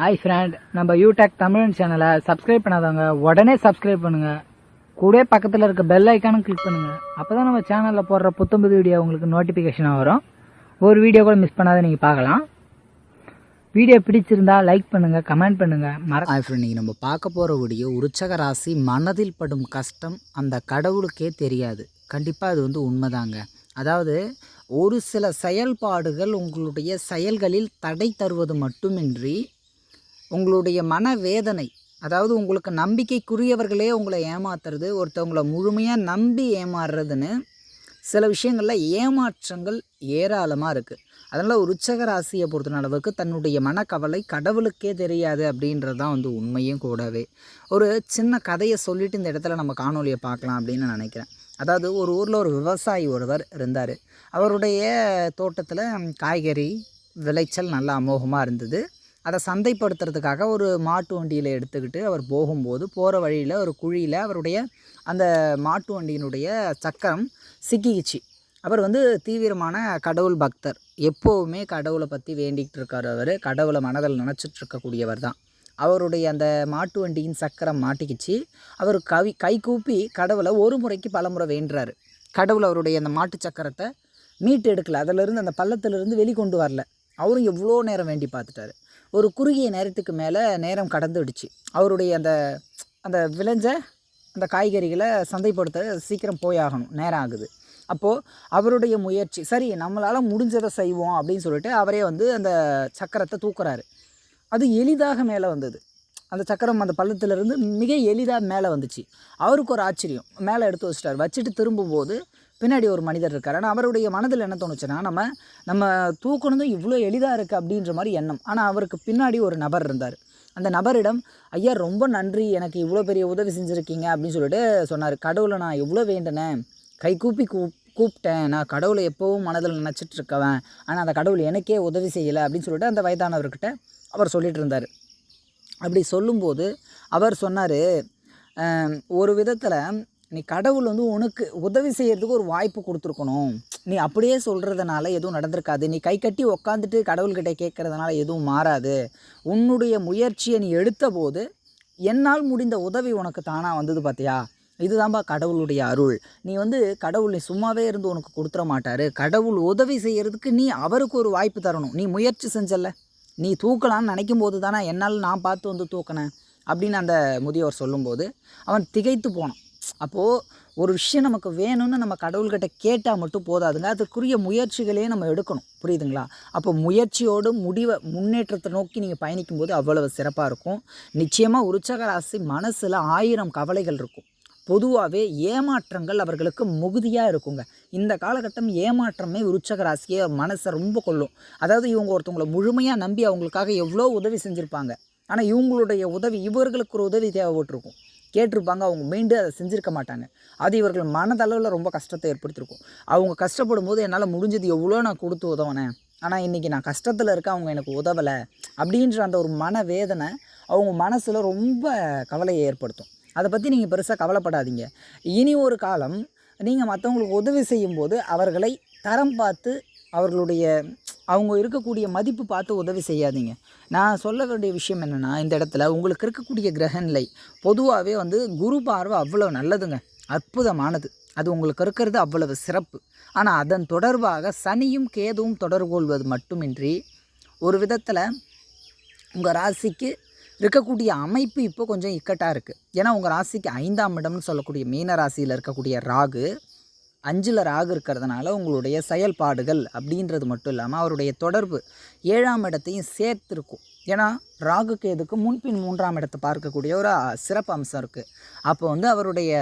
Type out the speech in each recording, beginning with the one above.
Hi friend நம்ம யூடெக் தமிழன் சேனலை சப்ஸ்கிரைப் பண்ணாதவங்க உடனே சப்ஸ்கிரைப் பண்ணுங்க. கூட பக்கத்தில் இருக்க பெல் ஐக்கானும் கிளிக் பண்ணுங்க. அப்பதான் நம்ம சேனலில் போடுற புத்தம்புது வீடியோ உங்களுக்கு நோட்டிஃபிகேஷனாக வரும். ஒரு வீடியோ கூட மிஸ் பண்ணாத நீங்கள் பார்க்கலாம். வீடியோ பிடிச்சிருந்தா லைக் பண்ணுங்க கமெண்ட் பண்ணுங்க. மற ஹாய் ஃப்ரெண்ட் நீங்கள் நம்ம பார்க்க போகிற வீடியோ உற்சக ராசி மனதில் படும் கஷ்டம் அந்த கடவுளுக்கே தெரியாது. கண்டிப்பாக அது வந்து உண்மைதாங்க. அதாவது ஒரு சில செயல்பாடுகள் உங்களுடைய செயல்களில் தடை தருவது மட்டுமின்றி உங்களுடைய மனவேதனை அதாவது உங்களுக்கு நம்பிக்கைக்குரியவர்களே உங்களை ஏமாத்துறது ஒருத்தவங்களை முழுமையாக நம்பி ஏமாறுறதுன்னு சில விஷயங்களில் ஏமாற்றங்கள் ஏராளமாக இருக்குது அதனால் ஒரு உச்சக ராசியை பொறுத்த அளவுக்கு தன்னுடைய மனக்கவலை கடவுளுக்கே தெரியாது அப்படின்றது தான் வந்து உண்மையும் கூடவே. ஒரு சின்ன கதையை சொல்லிட்டு இந்த இடத்துல நம்ம காணொலியை பார்க்கலாம் அப்படின்னு நான் நினைக்கிறேன். அதாவது ஒரு ஊரில் ஒரு விவசாயி ஒருவர் இருந்தார். அவருடைய தோட்டத்தில் காய்கறி விளைச்சல் நல்லா அமோகமாக இருந்தது. அதை சந்தைப்படுத்துறதுக்காக ஒரு மாட்டு வண்டியில் எடுத்துக்கிட்டு அவர் போகும்போது போகிற வழியில் ஒரு குழியில் அவருடைய அந்த மாட்டு வண்டியினுடைய சக்கரம் சிக்கிக்கிச்சு. அவர் வந்து தீவிரமான கடவுள் பக்தர். எப்போவுமே கடவுளை பற்றி வேண்டிகிட்டு இருக்கார் அவர். கடவுளை மனதில் நினச்சிட்டு இருக்கக்கூடியவர் தான். அவருடைய அந்த மாட்டு வண்டியின் சக்கரம் மாட்டிக்கிச்சு. அவர் கவி கை கூப்பி கடவுளை ஒரு முறைக்கு பல முறை வேண்டுறாரு. கடவுள் அவருடைய அந்த மாட்டு சக்கரத்தை மீட்டு எடுக்கல. அதிலிருந்து அந்த பள்ளத்திலிருந்து வெளிக்கொண்டு வரல. அவரும் எவ்வளோ நேரம் வேண்டி பார்த்துட்டாரு. ஒரு குறுகிய நேரத்துக்கு மேலே நேரம் கடந்துடுச்சு. அவருடைய அந்த அந்த விளைஞ்ச அந்த காய்கறிகளை சந்தைப்படுத்த சீக்கிரம் போயாகணும் நேரம் ஆகுது. அப்போது அவருடைய முயற்சி சரி நம்மளால் முடிஞ்சதை செய்வோம் அப்படின்னு சொல்லிட்டு அவரே வந்து அந்த சக்கரத்தை தூக்குறாரு. அது எளிதாக மேலே வந்தது. அந்த சக்கரம் அந்த பள்ளத்துலேருந்து மிக எளிதாக மேலே வந்துச்சு. அவருக்கு ஒரு ஆச்சரியம். மேலே எடுத்து வச்சிட்டார். வச்சுட்டு திரும்பும்போது பின்னாடி ஒரு மனிதர் இருக்கார். ஆனால் அவருடைய மனதில் என்ன தோணுச்சுன்னா நம்ம நம்ம தூக்கணும் இவ்வளோ எளிதாக இருக்குது அப்படின்ற மாதிரி எண்ணம். ஆனால் அவருக்கு பின்னாடி ஒரு நபர் இருந்தார். அந்த நபரிடம் ஐயா ரொம்ப நன்றி. எனக்கு இவ்வளோ பெரிய உதவி செஞ்சுருக்கீங்க அப்படின்னு சொல்லிட்டு சொன்னார். கடவுளை நான் எவ்வளோ வேண்டினேன். கை கூப்பி கூப் கூப்பிட்டேன். நான் கடவுளை எப்போவும் மனதில் நினச்சிட்டு இருக்கவன். ஆனால் அந்த கடவுள் எனக்கே உதவி செய்யலை அப்படின்னு சொல்லிட்டு அந்த வயதானவர்கிட்ட அவர் சொல்லிட்டு இருந்தார். அப்படி சொல்லும்போது அவர் சொன்னார் ஒரு விதத்தில் நீ கடவுள் வந்து உனக்கு உதவி செய்கிறதுக்கு ஒரு வாய்ப்பு கொடுத்துருக்கணும். நீ அப்படியே சொல்கிறதுனால எதுவும் நடந்திருக்காது. நீ கை கட்டி உக்காந்துட்டு கடவுள்கிட்ட கேட்குறதுனால எதுவும் மாறாது. உன்னுடைய முயற்சியை நீ எடுத்த போது என்னால் முடிந்த உதவி உனக்கு தானாக வந்தது பார்த்தியா இதுதான்பா கடவுளுடைய அருள். நீ வந்து கடவுள் நீ சும்மாவே இருந்து உனக்கு கொடுத்துட மாட்டார். கடவுள் உதவி செய்கிறதுக்கு நீ அவருக்கு ஒரு வாய்ப்பு தரணும். நீ முயற்சி செஞ்சல நீ தூக்கலான்னு நினைக்கும் போது தானே என்னால் நான் பார்த்து வந்து தூக்கினேன் அப்படின்னு அந்த முதியவர் சொல்லும்போது அவன் திகைத்து போனான். அப்போது ஒரு விஷயம் நமக்கு வேணும்னு நம்ம கடவுள்கிட்ட கேட்டால் மட்டும் போதாதுங்க. அதுக்குரிய முயற்சிகளே நம்ம எடுக்கணும். புரியுதுங்களா? அப்போ முயற்சியோடு முடிவை முன்னேற்றத்தை நோக்கி நீங்கள் பயணிக்கும்போது அவ்வளவு சிறப்பாக இருக்கும். நிச்சயமாக உற்சக ராசி மனசில் ஆயிரம் கவலைகள் இருக்கும். பொதுவாகவே ஏமாற்றங்கள் அவர்களுக்கு முகுதியாக இருக்குங்க. இந்த காலகட்டம் ஏமாற்றமே உற்சக ராசியை மனசை ரொம்ப கொள்ளும் அதாவது இவங்க ஒருத்தவங்களை முழுமையாக நம்பி அவங்களுக்காக எவ்வளோ உதவி செஞ்சுருப்பாங்க. ஆனால் இவங்களுடைய உதவி இவர்களுக்கு ஒரு உதவி தேவைப்பட்டிருக்கும். கேட்டிருப்பாங்க அவங்க மீண்டு அதை செஞ்சுருக்க மாட்டாங்க. அது இவர்கள் மனதளவில் ரொம்ப கஷ்டத்தை ஏற்படுத்தியிருக்கும் அவங்க கஷ்டப்படும் போது என்னால் முடிஞ்சது எவ்வளோ நான் கொடுத்து உதவினேன். ஆனால் இன்றைக்கி நான் கஷ்டத்தில் இருக்க அவங்க எனக்கு உதவலை அப்படின்ற அந்த ஒரு மன வேதனை அவங்க மனசில் ரொம்ப கவலையை ஏற்படுத்தும். அதை பற்றி நீங்கள் பெருசாக கவலைப்படாதீங்க. இனி ஒரு காலம் நீங்கள் மற்றவங்களுக்கு உதவி செய்யும்போது அவர்களை தரம் பார்த்து அவர்களுடைய அவங்க இருக்கக்கூடிய மதிப்பு பார்த்து உதவி செய்யாதீங்க. நான் சொல்ல வேண்டிய விஷயம் என்னென்னா இந்த இடத்துல உங்களுக்கு இருக்கக்கூடிய கிரகநிலை பொதுவாகவே வந்து குரு பார்வை அவ்வளோ நல்லதுங்க. அற்புதமானது. அது உங்களுக்கு இருக்கிறது அவ்வளவு சிறப்பு. ஆனால் அதன் தொடர்பாக சனியும் கேதுவும் தொடர்பு கொள்வது மட்டுமின்றி ஒரு விதத்தில் உங்கள் ராசிக்கு இருக்கக்கூடிய அமைப்பு இப்போ கொஞ்சம் இக்கட்டாக இருக்குது ஏன்னா உங்கள் ராசிக்கு ஐந்தாம் இடம்னு சொல்லக்கூடிய மீன ராசியில் இருக்கக்கூடிய ராகு அஞ்சில் ராகு இருக்கிறதுனால உங்களுடைய செயல்பாடுகள் அப்படின்றது மட்டும் இல்லாமல் அவருடைய தொடர்பு ஏழாம் இடத்தையும் சேர்த்துருக்கும். ஏன்னா ராகுக்கு எதுக்கு? முன்பின் மூன்றாம் இடத்தை பார்க்கக்கூடிய ஒரு சிறப்பு அம்சம் இருக்குது அப்போ வந்து அவருடைய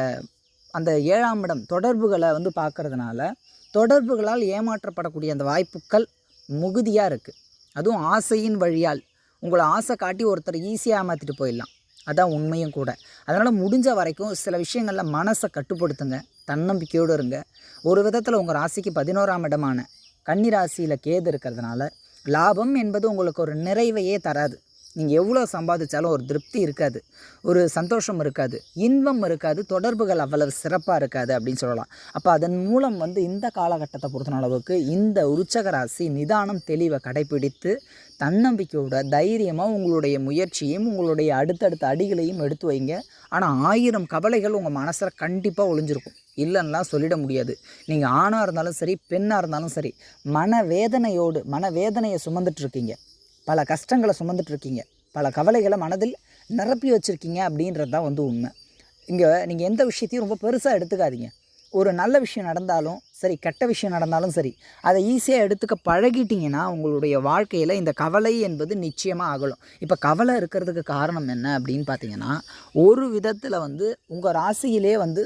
அந்த ஏழாம் இடம் தொடர்புகளை வந்து பார்க்கறதுனால தொடர்புகளால் ஏமாற்றப்படக்கூடிய அந்த வாய்ப்புகள் முகுதியாக இருக்குது அதுவும் ஆசையின் வழியால். உங்களை ஆசை காட்டி ஒருத்தர் ஈஸியாக ஏமாற்றிட்டு போயிடலாம். அதான் உண்மையும் கூட. அதனால் முடிஞ்ச வரைக்கும் சில விஷயங்களில் மனசை கட்டுப்படுத்துங்க தன்னம்பிக்கையோடு இருங்க. ஒரு விதத்தில் உங்கள் ராசிக்கு பதினோராம் இடமான கன்னி ராசியில் கேது இருக்கிறதுனால லாபம் என்பது உங்களுக்கு ஒரு நிறைவையே தராது. நீங்கள் எவ்வளோ சம்பாதிச்சாலும் ஒரு திருப்தி இருக்காது. ஒரு சந்தோஷம் இருக்காது. இன்பம் இருக்காது. தொடர்புகள் அவ்வளவு சிறப்பாக இருக்காது அப்படின்னு சொல்லலாம். அப்போ அதன் மூலம் வந்து இந்த காலகட்டத்தை பொறுத்தன அளவுக்கு இந்த உச்சகராசி நிதானம் தெளிவை கடைபிடித்து தன்னம்பிக்கையோட தைரியமாக உங்களுடைய முயற்சியும் உங்களுடைய அடுத்தடுத்த அடிகளையும் எடுத்து வைங்க. ஆனால் ஆயிரம் கவலைகள் உங்கள் மனசில் கண்டிப்பாக ஒளிஞ்சிருக்கும். இல்லைன்னா சொல்லிட முடியாது. நீங்கள் ஆணாக இருந்தாலும் சரி பெண்ணாக இருந்தாலும் சரி மனவேதனையோடு மனவேதனையை சுமந்துட்டு இருக்கீங்க. பல கஷ்டங்களை சுமந்துட்டு இருக்கீங்க பல கவலைகளை மனதில் நிரப்பி வச்சுருக்கீங்க அப்படின்றது தான் வந்து உண்மை. இங்கே நீங்கள் எந்த விஷயத்தையும் ரொம்ப பெருசாக எடுத்துக்காதீங்க. ஒரு நல்ல விஷயம் நடந்தாலும் சரி கெட்ட விஷயம் நடந்தாலும் சரி அதை ஈஸியாக எடுத்துக்க பழகிட்டிங்கன்னா உங்களுடைய வாழ்க்கையில் இந்த கவலை என்பது நிச்சயமாக அகலும். இப்போ கவலை இருக்கிறதுக்கு காரணம் என்ன அப்படின்னு பார்த்தீங்கன்னா ஒரு விதத்தில் வந்து உங்கள் ராசியிலே வந்து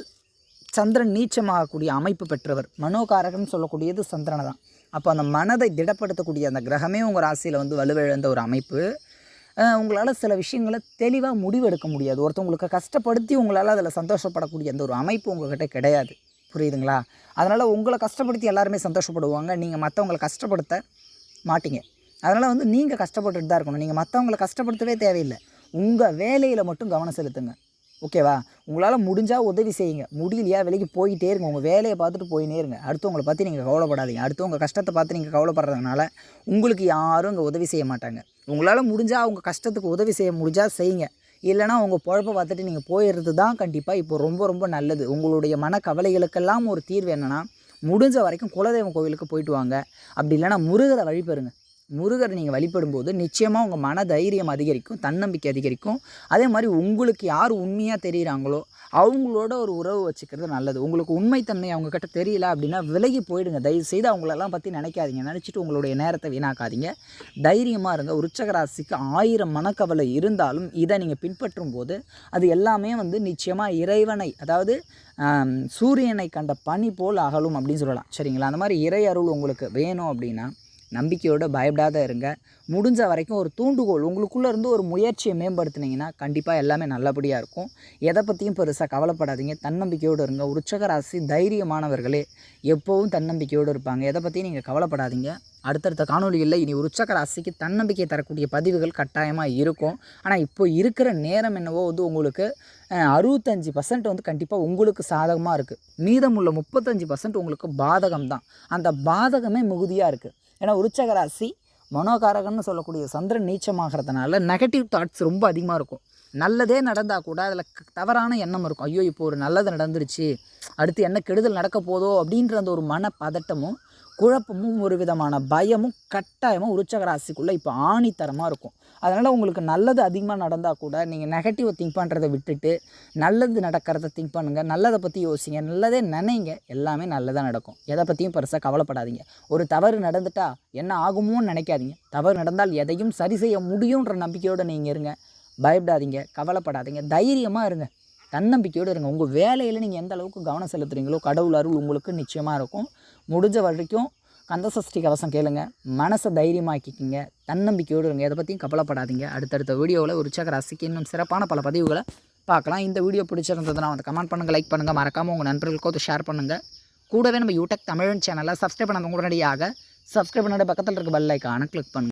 சந்திரன் நீச்சமாகக்கூடிய அமைப்பு பெற்றவர். மனோகாரகன் சொல்லக்கூடியது சந்திரனை தான். அப்போ அந்த மனதை திடப்படுத்தக்கூடிய அந்த கிரகமே உங்கள் ராசியில் வந்து வலுவிழந்த ஒரு அமைப்பு. உங்களால் சில விஷயங்களை தெளிவாக முடிவெடுக்க முடியாது. ஒருத்தவங்களுக்கு கஷ்டப்படுத்தி உங்களால் அதில் சந்தோஷப்படக்கூடிய அந்த ஒரு அமைப்பு உங்கள்கிட்ட கிடையாது. புரியுதுங்களா? அதனால் உங்களை கஷ்டப்படுத்தி எல்லாருமே சந்தோஷப்படுவாங்க. நீங்கள் மற்றவங்களை கஷ்டப்படுத்த மாட்டீங்க. அதனால் வந்து நீங்கள் கஷ்டப்பட்டுட்டு தான் இருக்கணும். நீங்கள் மற்றவங்களை கஷ்டப்படுத்தவே தேவையில்லை. உங்கள் வேலையில் மட்டும் கவனம் செலுத்துங்க. ஓகேவா? உங்களால் முடிஞ்சால் உதவி செய்யுங்க. முடியலையா விலைக்கு போயிட்டே இருங்க. உங்கள் வேலையை பார்த்துட்டு போயினே இருங்க. அடுத்தவங்களை பார்த்து நீங்கள் கவலைப்படாதீங்க. அடுத்தவங்க கஷ்டத்தை பார்த்து நீங்கள் கவலைப்படுறதுனால உங்களுக்கு யாரும் இங்கே உதவி செய்ய மாட்டாங்க. உங்களால் முடிஞ்சால் அவங்க கஷ்டத்துக்கு உதவி செய்ய முடிஞ்சால் செய்யுங்க. இல்லைனா உங்கள் குழப்ப பார்த்துட்டு நீங்கள் போயிடுறது தான் கண்டிப்பாக இப்போ ரொம்ப ரொம்ப நல்லது. உங்களுடைய மன கவலைகளுக்கெல்லாம் ஒரு தீர்வு என்னென்னா முடிஞ்ச வரைக்கும் குலதெய்வம் கோவிலுக்கு போயிட்டு வாங்க. அப்படி இல்லைனா முருகரை வழிபெறுங்க முருகரை நீங்கள் வழிபடும்போது நிச்சயமாக உங்கள் மன தைரியம் அதிகரிக்கும் தன்னம்பிக்கை அதிகரிக்கும். அதே மாதிரி உங்களுக்கு யார் உண்மையாக தெரிகிறாங்களோ அவங்களோட ஒரு உறவு வச்சுக்கிறது நல்லது. உங்களுக்கு உண்மைத்தன்மை அவங்கக்கிட்ட தெரியல அப்படின்னா விலகி போயிடுங்க. தயவு செய்து அவங்களெல்லாம் பற்றி நினைக்காதீங்க. நினச்சிட்டு உங்களுடைய நேரத்தை வீணாக்காதீங்க. தைரியமாக இருங்க. உச்சகராசிக்கு ஆயிரம் மனக்கவலை இருந்தாலும் இதை நீங்கள் பின்பற்றும் போது அது எல்லாமே வந்து நிச்சயமாக இறைவனை அதாவது சூரியனை கண்ட பனி போல் அகலும் அப்படின்னு சொல்லலாம். சரிங்களா? அந்த மாதிரி இறை அருள் உங்களுக்கு வேணும் அப்படின்னா நம்பிக்கையோட பயப்படாத இருங்க. முடிஞ்ச வரைக்கும் ஒரு தூண்டுகோல் உங்களுக்குள்ளே இருந்து ஒரு முயற்சியை மேம்படுத்துனீங்கன்னா கண்டிப்பாக எல்லாமே நல்லபடியாக இருக்கும். எதை பற்றியும் பெருசாக கவலைப்படாதீங்க. தன்னம்பிக்கையோடு இருங்க. உற்சக ராசி தைரியமானவர்களே எப்போவும் தன்னம்பிக்கையோடு இருப்பாங்க. எதை பற்றியும் நீங்கள் கவலைப்படாதீங்க. அடுத்தடுத்த காணொலிகளில் இனி உற்சக ராசிக்கு தன்னம்பிக்கை தரக்கூடிய பதிவுகள் கட்டாயமாக இருக்கும். ஆனால் இப்போ இருக்கிற நேரம் என்னவோ வந்து உங்களுக்கு அறுபத்தஞ்சு பர்சன்ட் வந்து கண்டிப்பாக உங்களுக்கு சாதகமாக இருக்குது மீதமுள்ள முப்பத்தஞ்சு பர்சன்ட் உங்களுக்கு பாதகம் தான் அந்த பாதகமே மிகுதியாக இருக்குது ஏன்னா உற்சக ராசி மனோகாரகன்னு சொல்லக்கூடிய சந்திரன் நீச்சமாகறதுனால நெகட்டிவ் தாட்ஸ் ரொம்ப அதிகமாக இருக்கும். நல்லதே நடந்தால் கூட அதில் தவறான எண்ணம் இருக்கும். ஐயோ இப்போ ஒரு நல்லது நடந்துருச்சு அடுத்து என்ன கெடுதல் நடக்க போதோ அப்படின்ற அந்த ஒரு மன பதட்டமும் குழப்பமும் ஒரு விதமான பயமும் கட்டாயமும் உற்சக ராசிக்குள்ளே இப்போ ஆணித்தரமாக இருக்கும். அதனால் உங்களுக்கு நல்லது அதிகமாக நடந்தால் கூட நீங்கள் நெகட்டிவை திங்க் பண்ணுறதை விட்டுட்டு நல்லது நடக்கிறத திங்க் பண்ணுங்கள் நல்லதை பற்றி யோசிங்க. நல்லதே நினைங்க. எல்லாமே நல்லதாக நடக்கும். எதை பற்றியும் பெருசாக கவலைப்படாதீங்க. ஒரு தவறு நடந்துட்டால் என்ன ஆகுமோன்னு நினைக்காதீங்க. தவறு நடந்தால் எதையும் சரி செய்ய முடியுன்ற நம்பிக்கையோடு நீங்கள் இருங்க. பயப்படாதீங்க. கவலைப்படாதீங்க. தைரியமாக இருங்க. தன்னம்பிக்கையோடு இருங்க. உங்கள் வேலையில் நீங்கள் எந்த அளவுக்கு கவனம் செலுத்துறீங்களோ கடவுள் அருள் உங்களுக்கு நிச்சயமாக இருக்கும். முடிஞ்ச வரைக்கும் கந்தசஷ்டி கவசம் கேளுங்க. மனசை தைரியமாக்கிக்கிங்க. தன்னம்பிக்கையோடு இருங்க. எதை பற்றியும் கவலைப்படாதீங்க. அடுத்தடுத்த வீடியோவில் உற்சாக ராசிக்கு இன்னும் சிறப்பான பல பதிவுகளை பார்க்கலாம். இந்த வீடியோ பிடிச்சிருந்ததுன்னா வந்து கமெண்ட் பண்ணுங்கள் லைக் பண்ணுங்கள் மறக்காமல் உங்கள் நண்பர்களுக்கும் அதை ஷேர் பண்ணுங்கள் கூடவே நம்ம யூடியூப் தமிழன் சேனலை சப்ஸ்கிரைப் பண்ணாதவங்க உடனடியாக சப்ஸ்கிரைப் பண்ணிட்டு பக்கத்தில் இருக்க பெல் ஐக்கானை கிளிக் பண்ணுங்கள்